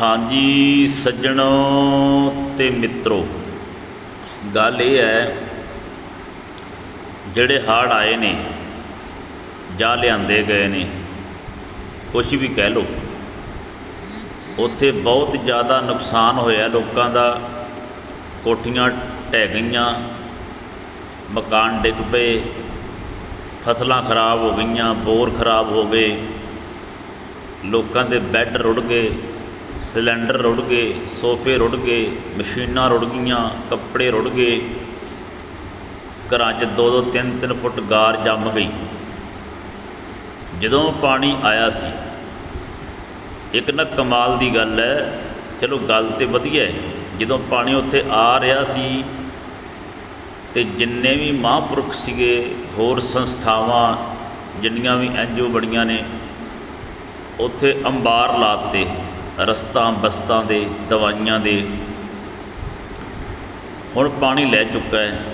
ਹਾਂਜੀ, ਸੱਜਣੋ ਤੇ ਮਿੱਤਰੋ, ਗੱਲ ਇਹ ਹੈ, ਜਿਹੜੇ ਹਾੜ ਆਏ ਨੇ, ਜਾਂ ਲਿਆਂਦੇ ਗਏ ਨੇ, ਕੁਛ ਵੀ ਕਹਿ ਲਓ, ਉੱਥੇ ਬਹੁਤ ਜ਼ਿਆਦਾ ਨੁਕਸਾਨ ਹੋਇਆ ਲੋਕਾਂ ਦਾ, ਕੋਠੀਆਂ ਢਹਿ ਗਈਆਂ, ਮਕਾਨ ਡਿੱਗ ਪਏ, ਫਸਲਾਂ ਖਰਾਬ ਹੋ ਗਈਆਂ, ਬੋਰ ਖਰਾਬ ਹੋ ਗਏ, ਲੋਕਾਂ ਦੇ ਬੈੱਡ ਰੁੜ ਗਏ ਸਿਲੰਡਰ ਰੁੜ ਗਏ, ਸੋਫੇ ਰੁੜ ਗਏ, ਮਸ਼ੀਨਾਂ ਰੁੜ ਗਈਆਂ, ਕੱਪੜੇ ਰੁੜ ਗਏ। ਘਰਾਂ 'ਚ ਦੋ ਦੋ ਤਿੰਨ ਤਿੰਨ ਫੁੱਟ ਗਾਰ ਜੰਮ ਗਈ। ਜਦੋਂ ਪਾਣੀ ਆਇਆ ਸੀ, ਇੱਕ ਨਾ ਕਮਾਲ ਦੀ ਗੱਲ ਹੈ ਚਲੋ ਗੱਲ ਤੇ ਵਧੀਆ ਹੈ ਜਦੋਂ ਪਾਣੀ ਉੱਥੇ ਆ ਰਿਹਾ ਸੀ ਤੇ ਜਿੰਨੇ ਵੀ ਮਹਾਂਪੁਰਖ ਸੀਗੇ, ਹੋਰ ਸੰਸਥਾਵਾਂ, ਜਿੰਨੀਆਂ ਵੀ ਐਨਜੀਓ ਬੜੀਆਂ ਨੇ, ਉੱਥੇ ਅੰਬਾਰ ਲਾਤੇ ਰਸਤਾਂ, ਬਸਤਾਂ ਦੇ, ਦਵਾਈਆਂ ਦੇ। ਹੁਣ ਪਾਣੀ ਲੈ ਚੁੱਕਾ ਹੈ।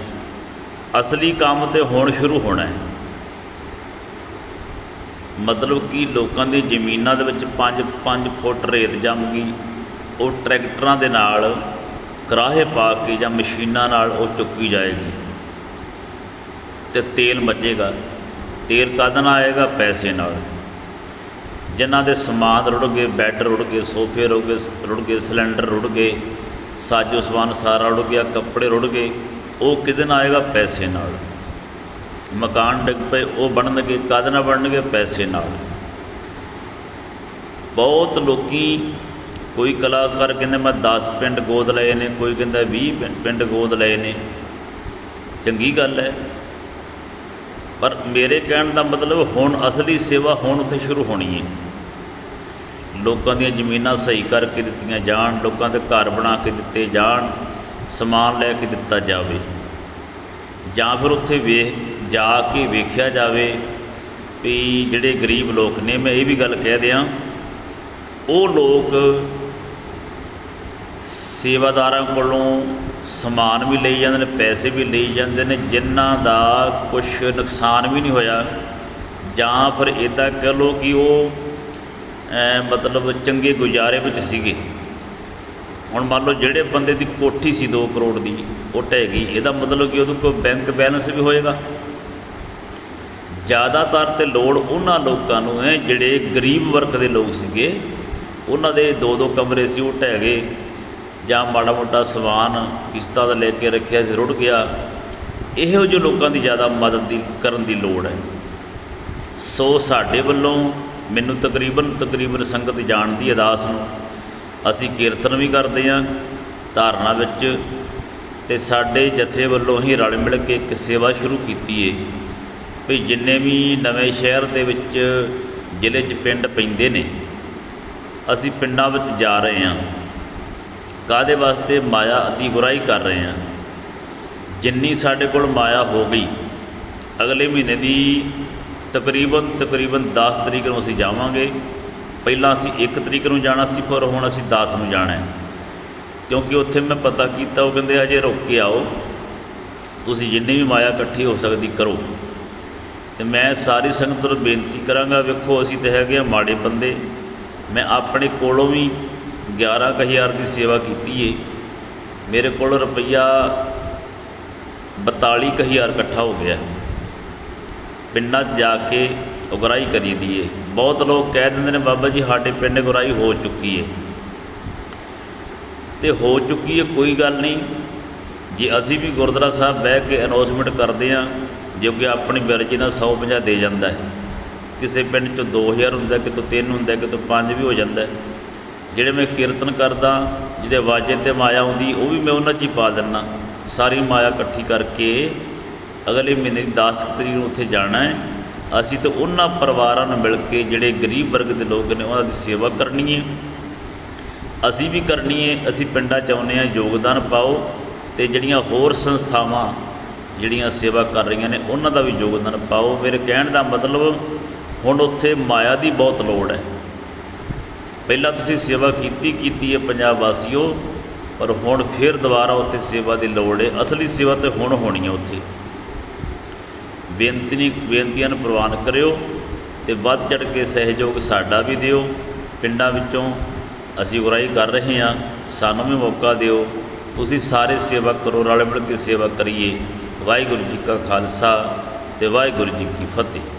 ਅਸਲੀ ਕੰਮ ਤੇ ਹੁਣ ਸ਼ੁਰੂ ਹੋਣਾ ਹੈ। ਮਤਲਬ ਕਿ ਲੋਕਾਂ ਦੀ ਜ਼ਮੀਨਾਂ ਦੇ ਵਿੱਚ 5-5 ਫੁੱਟ ਰੇਤ ਜੰਮ ਗਈ। ਉਹ ਟਰੈਕਟਰਾਂ ਦੇ ਨਾਲ ਕਰਾਹੇ ਪਾ ਕੇ ਜਾਂ ਮਸ਼ੀਨਾਂ ਨਾਲ ਉਹ ਚੁੱਕੀ ਜਾਏਗੀ। ਤੇ ਤੇਲ ਮੱਚੇਗਾ ਤੇਲ ਕਦ ਨਾਲ ਆਏਗਾ? ਪੈਸੇ ਨਾਲ। ਜਿਨ੍ਹਾਂ ਦੇ ਸਮਾਨ ਰੁੜ ਗਏ ਬੈੱਡ ਰੁੜ ਗਏ, ਸੋਫੇ ਰੁੜ ਗਏ ਰੁੜ ਗਏ ਸਿਲੰਡਰ ਰੁੜ ਗਏ, ਸਾਜੋ ਸਮਾਨ ਸਾਰਾ ਰੁੜ ਗਿਆ, ਕੱਪੜੇ ਰੁੜ ਗਏ, ਉਹ ਕਿਹਦੇ ਨਾਲ ਆਏਗਾ? ਪੈਸੇ ਨਾਲ। ਮਕਾਨ ਡਿੱਗ ਪਏ, ਉਹ ਬਣਨਗੇ ਕਦ ਨਾਲ ਬਣਨਗੇ? ਪੈਸੇ ਨਾਲ। ਬਹੁਤ ਲੋਕੀ, ਕੋਈ ਕਲਾਕਾਰ ਕਹਿੰਦੇ, ਮੈਂ 10 ਪਿੰਡ ਗੋਦ ਲਏ ਨੇ, ਕੋਈ ਕਹਿੰਦਾ 20 ਪਿੰ- ਪਿੰਡ ਗੋਦ ਲਏ ਨੇ। ਚੰਗੀ ਗੱਲ ਹੈ। ਪਰ ਮੇਰੇ ਕਹਿਣ ਦਾ ਮਤਲਬ, ਹੁਣ ਅਸਲੀ ਸੇਵਾ ਹੁਣ ਉੱਥੇ ਸ਼ੁਰੂ ਹੋਣੀ ਹੈ। ਲੋਕਾਂ ਦੀਆਂ ਜ਼ਮੀਨਾਂ ਸਹੀ ਕਰਕੇ ਦਿੱਤੀਆਂ ਜਾਣ, ਲੋਕਾਂ ਦੇ ਘਰ ਬਣਾ ਕੇ ਦਿੱਤੇ ਜਾਣ, ਸਮਾਨ ਲੈ ਕੇ ਦਿੱਤਾ ਜਾਵੇ। ਜਾਂ ਫਿਰ ਉੱਥੇ ਵੇਖ, ਜਾ ਕੇ ਵੇਖਿਆ ਜਾਵੇ ਵੀ ਜਿਹੜੇ ਗਰੀਬ ਲੋਕ ਨੇ, ਮੈਂ ਇਹ ਵੀ ਗੱਲ ਕਹਿ ਦਿਆਂ, ਉਹ ਲੋਕ ਸੇਵਾਦਾਰਾਂ ਕੋਲੋਂ ਸਮਾਨ ਵੀ ਲਈ ਜਾਂਦੇ ਨੇ, ਪੈਸੇ ਵੀ ਲਈ ਜਾਂਦੇ ਨੇ, ਜਿਨ੍ਹਾਂ ਦਾ ਕੁਝ ਨੁਕਸਾਨ ਵੀ ਨਹੀਂ ਹੋਇਆ। ਜਾਂ ਫਿਰ ਇਦਾਂ ਕਹਿ ਲਓ ਕਿ ਉਹ ਮਤਲਬ ਚੰਗੇ ਗੁਜ਼ਾਰੇ ਵਿੱਚ ਸੀਗੇ। ਹੁਣ ਮੰਨ ਲਓ ਜਿਹੜੇ ਬੰਦੇ ਦੀ ਕੋਠੀ ਸੀ 2 ਕਰੋੜ ਦੀ, ਉਹ ਢਹਿ ਗਈ। ਇਹਦਾ ਮਤਲਬ ਕਿ ਉਹਦੇ ਕੋਲ ਬੈਂਕ ਬੈਲੈਂਸ ਵੀ ਹੋਏਗਾ। ਜ਼ਿਆਦਾਤਰ ਤੇ ਲੋੜ ਉਹਨਾਂ ਲੋਕਾਂ ਨੂੰ ਹੈ, ਜਿਹੜੇ ਗਰੀਬ ਵਰਗ ਦੇ ਲੋਕ ਸੀਗੇ, ਉਹਨਾਂ ਦੇ ਦੋ ਦੋ ਕਮਰੇ ਸੀ, ਉਹ ਢਹਿ ਗਏ। ਜਾਂ ਮਾੜਾ ਮੋਟਾ ਸਮਾਨ ਕਿਸ਼ਤਾਂ ਦਾ ਲੈ ਕੇ ਰੱਖਿਆ ਸੀ, ਰੁੜ ਗਿਆ। ਇਹੋ ਜਿਹੇ ਲੋਕਾਂ ਦੀ ਜ਼ਿਆਦਾ ਮਦਦ ਦੀ ਕਰਨ ਦੀ ਲੋੜ ਹੈ। ਸੋ ਸਾਡੇ ਵੱਲੋਂ ਮੈਨੂੰ ਤਕਰੀਬਨ ਤਕਰੀਬਨ ਸੰਗਤ ਜਾਣਦੀ ਹੈ ਦਾਸ ਨੂੰ। ਅਸੀਂ ਕੀਰਤਨ ਵੀ ਕਰਦੇ ਹਾਂ, ਧਾਰਨਾ ਵਿੱਚ ਤੇ ਸਾਡੇ ਜਥੇ ਵੱਲੋਂ ਹੀ ਰਲ ਮਿਲ ਕੇ ਇੱਕ ਸੇਵਾ ਸ਼ੁਰੂ ਕੀਤੀ ਏ। ਵੀ ਜਿੰਨੇ ਵੀ ਨਵੇਂ ਸ਼ਹਿਰ ਦੇ ਵਿੱਚ ਜ਼ਿਲ੍ਹੇ 'ਚ ਪਿੰਡ ਪੈਂਦੇ ਨੇ, ਅਸੀਂ ਪਿੰਡਾਂ ਵਿੱਚ ਜਾ ਰਹੇ ਹਾਂ। ਕਾਦੇ ਵਾਸਤੇ? ਮਾਇਆ ਦੀ ਬੁਰਾਈ ਕਰ ਰਹੇ ਹਾਂ। ਜਿੰਨੀ ਸਾਡੇ ਕੋਲ ਮਾਇਆ ਹੋ ਗਈ, ਅਗਲੇ ਮਹੀਨੇ ਦੀ ਤਕਰੀਬਨ ਤਕਰੀਬਨ 10 ਤਰੀਕ ਨੂੰ ਅਸੀਂ ਜਾਵਾਂਗੇ। ਪਹਿਲਾਂ ਅਸੀਂ 1 ਤਰੀਕ ਨੂੰ ਜਾਣਾ ਸੀ ਪਰ ਹੁਣ ਅਸੀਂ 10 ਨੂੰ ਜਾਣਾ ਹੈ। ਕਿਉਂਕਿ ਉੱਥੇ ਮੈਂ ਪਤਾ ਕੀਤਾ, ਉਹ ਕਹਿੰਦੇ ਅਜੇ ਰੁਕ ਕੇ ਆਓ। ਤੁਸੀਂ ਜਿੰਨੀ ਵੀ ਮਾਇਆ ਇਕੱਠੀ ਹੋ ਸਕਦੀ ਕਰੋ। ਤੇ ਮੈਂ ਸਾਰੀ ਸੰਗਤ ਨੂੰ ਬੇਨਤੀ ਕਰਾਂਗਾ, ਵੇਖੋ ਅਸੀਂ ਤੇ ਹੈਗੇ ਆ ਮਾੜੇ ਬੰਦੇ। ਮੈਂ ਆਪਣੇ ਕੋਲੋਂ ਵੀ 11000 ਦੀ ਸੇਵਾ ਕੀਤੀ ਏ। ਮੇਰੇ ਕੋਲ ਰੁਪਈਆ 42000 ਇਕੱਠਾ ਹੋ ਗਿਆ। ਪਿੰਡਾਂ 'ਚ ਜਾ ਕੇ ਉਗਰਾਈ ਕਰੀ ਦੀ ਏ। ਬਹੁਤ ਲੋਕ ਕਹਿ ਦਿੰਦੇ ਨੇ, ਬਾਬਾ ਜੀ, ਸਾਡੇ ਪਿੰਡ ਉਗਰਾਈ ਹੋ ਚੁੱਕੀ ਏ। ਤੇ ਹੋ ਚੁੱਕੀ ਏ ਕੋਈ ਗੱਲ ਨਹੀਂ। ਜੇ ਅਸੀਂ ਵੀ ਗੁਰਦੁਆਰਾ ਸਾਹਿਬ ਬਹਿ ਕੇ ਅਨਾਉਂਸਮੈਂਟ ਕਰਦੇ ਆ ਜੋ ਕਿ ਆਪਣੀ ਮਰਜ਼ੀ ਨਾਲ 150 ਦੇ ਜਾਂਦਾ ਹੈ। ਕਿਸੇ ਪਿੰਡ 'ਚ 2000 ਹੁੰਦਾ, ਕਿਤੋਂ 3 ਹੁੰਦਾ, ਕਿਤੋਂ 5 ਵੀ ਹੋ ਜਾਂਦਾ ਜਿਹੜੇ ਮੈਂ ਕੀਰਤਨ ਕਰਦਾ, ਜਿਹਦੇ ਵਾਜੇ ਤੇ ਮਾਇਆ ਆਉਂਦੀ, ਉਹ ਵੀ ਮੈਂ ਉਹਨਾਂ 'ਚ ਹੀ ਪਾ ਦਿੰਦਾ। ਸਾਰੀ ਮਾਇਆ ਇਕੱਠੀ ਕਰਕੇ ਅਗਲੇ ਮਹੀਨੇ ਦੀ 10 ਤਰੀਕ ਨੂੰ ਉੱਥੇ ਜਾਣਾ ਹੈ। ਅਸੀਂ ਤਾਂ ਉਹਨਾਂ ਪਰਿਵਾਰਾਂ ਨੂੰ ਮਿਲ ਕੇ ਜਿਹੜੇ ਗਰੀਬ ਵਰਗ ਦੇ ਲੋਕ ਨੇ ਉਹਨਾਂ ਦੀ ਸੇਵਾ ਕਰਨੀ ਹੈ। ਅਸੀਂ ਵੀ ਕਰਨੀ ਹੈ। ਅਸੀਂ ਪਿੰਡਾਂ 'ਚ ਆਉਂਦੇ ਹਾਂ, ਯੋਗਦਾਨ ਪਾਓ ਤੇ ਜਿਹੜੀਆਂ ਹੋਰ ਸੰਸਥਾਵਾਂ, ਜਿਹੜੀਆਂ ਸੇਵਾ ਕਰ ਰਹੀਆਂ ਨੇ, ਉਹਨਾਂ ਦਾ ਵੀ ਯੋਗਦਾਨ ਪਾਓ। ਮੇਰੇ ਕਹਿਣ ਦਾ ਮਤਲਬ, ਹੁਣ ਉੱਥੇ ਮਾਇਆ ਦੀ ਬਹੁਤ ਲੋੜ ਹੈ। ਪਹਿਲਾਂ ਤੁਸੀਂ ਸੇਵਾ ਕੀਤੀ ਕੀਤੀ ਹੈ ਪੰਜਾਬ ਵਾਸੀਓ, ਪਰ ਹੁਣ ਫਿਰ ਦੁਬਾਰਾ ਉੱਥੇ ਸੇਵਾ ਦੀ ਲੋੜ ਹੈ। ਅਸਲੀ ਸੇਵਾ ਤੇ ਹੁਣ ਹੋਣੀ ਹੈ ਉੱਥੇ। ਬੇਨਤੀ ਬੇਨਤੀਆਂ ਨੂੰ ਪ੍ਰਵਾਨ ਕਰਿਓ ਤੇ ਵੱਧ ਚੜ ਕੇ ਸਹਿਯੋਗ ਸਾਡਾ ਵੀ ਦਿਓ। ਪਿੰਡਾਂ ਵਿੱਚੋਂ ਅਸੀਂ ਉਗਰਾਹੀ ਕਰ ਰਹੇ ਹਾਂ, ਸਾਨੂੰ ਵੀ ਮੌਕਾ ਦਿਓ। ਤੁਸੀਂ ਸਾਰੇ ਸੇਵਾ ਕਰੋ, ਰਲ ਮਿਲ ਕੇ ਸੇਵਾ ਕਰੀਏ। ਵਾਹਿਗੁਰੂ ਜੀ ਕਾ ਖਾਲਸਾ ਤੇ ਵਾਹਿਗੁਰੂ ਜੀ ਕੀ ਫਤਿਹ।